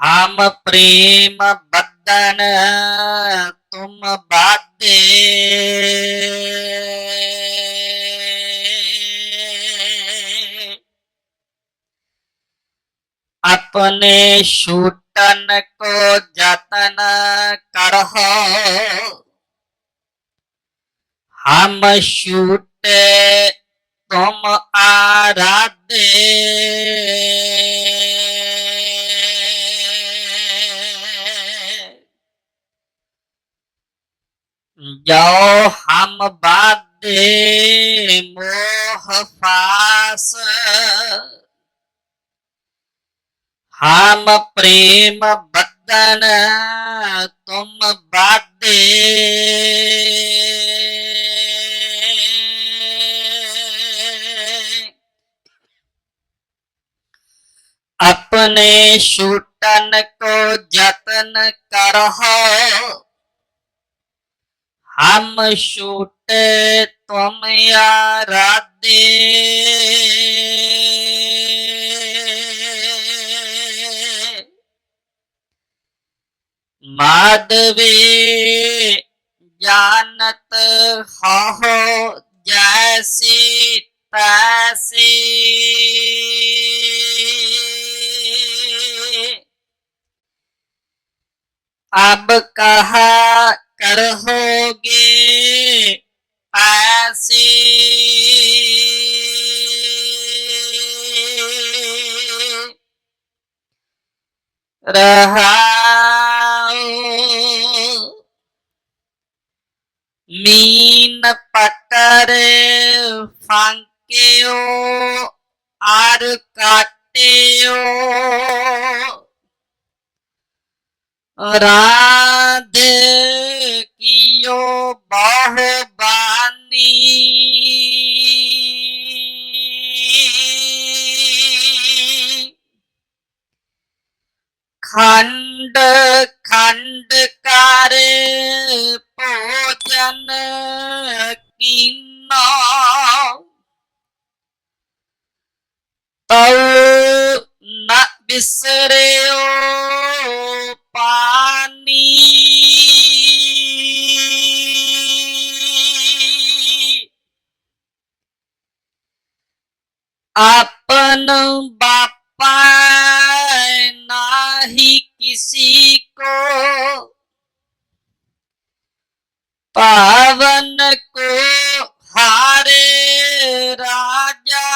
हम प्रेम बदन तुम बादे अपने शूटन को जतन करहो। हम शूटे तुम आराधे जो हम बादे मोह फास। हम प्रेम बदन तुम बादे अपने शूटन को जतन करहो। हम शूटे तुम आराधे माधवी जानत हो जैसी तैसी। अब कहा रहाओ मीन पकर फांकेओ आर काटे राधे ਜੋ ਬਾਹਬਾਨੀ ਖੰਡ ਖੰਡ ਕਰ ਭੋਜਨ ਕੀਨਾ। ਤਉ ਨਾ ਬਿਸਰਿਓ अपन बापा नाही किसी को पावन को हारे राजा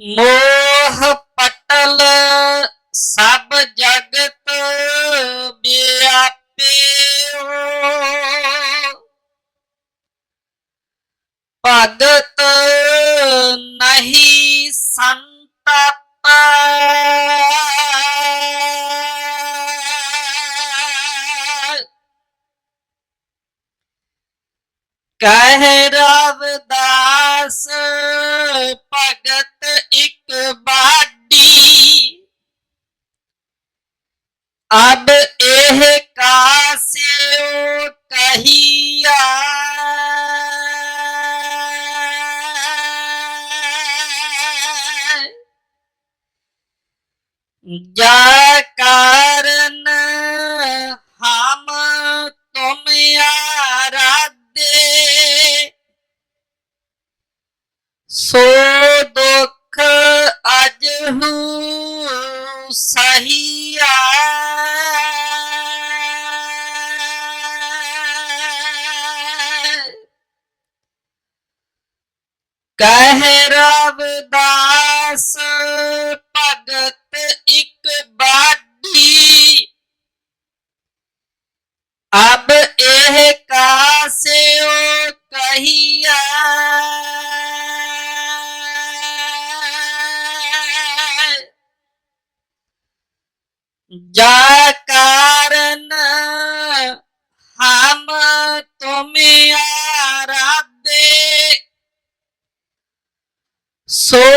मोह पटल सब जगत ਆਦਤ ਨਹੀਂ ਸੰਤਪ। ਕਹਿ ਰਵਦਾਸ ਭਗਤ ਇੱਕ ਬਾਡੀ। ਅਬ ਜਾ ਕਾਰਨ ਹਮ ਤੁਮ ਆਰਾਧੇ। ਸੋ ਦੁਖ ਅਜ ਹੂ ਸਹੀਆ ਕਹਿ ਰਵ ਦਾਸ ਭਗਤ एक बात भी। अब एह का से ओ कहिया। जा कारण हम तुम्हें आराध्य सो